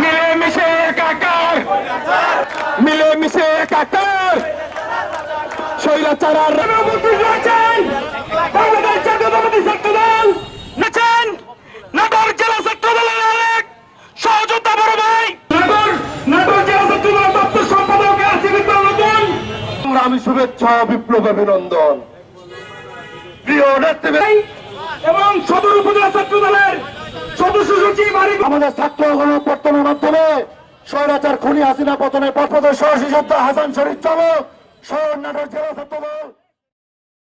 মিলেমিশে একাকার একাকার স্বৈরাচার রণমন্ত্রী রয়েছেন আমি শুভেচ্ছা বিপ্লব অভিনন্দন। প্রিয় নেতৃবৃন্দ, এবং সদর উপজেলা ছাত্র দলের আরিফ আমাদের ছাত্র গণপত্তনের মাধ্যমে স্বৈরাচার খুনি হাসিনা পতনের পথপথের সহসী যোদ্ধা হাসান শরীফ চলো। শহর নাটোর জেলা ছাত্র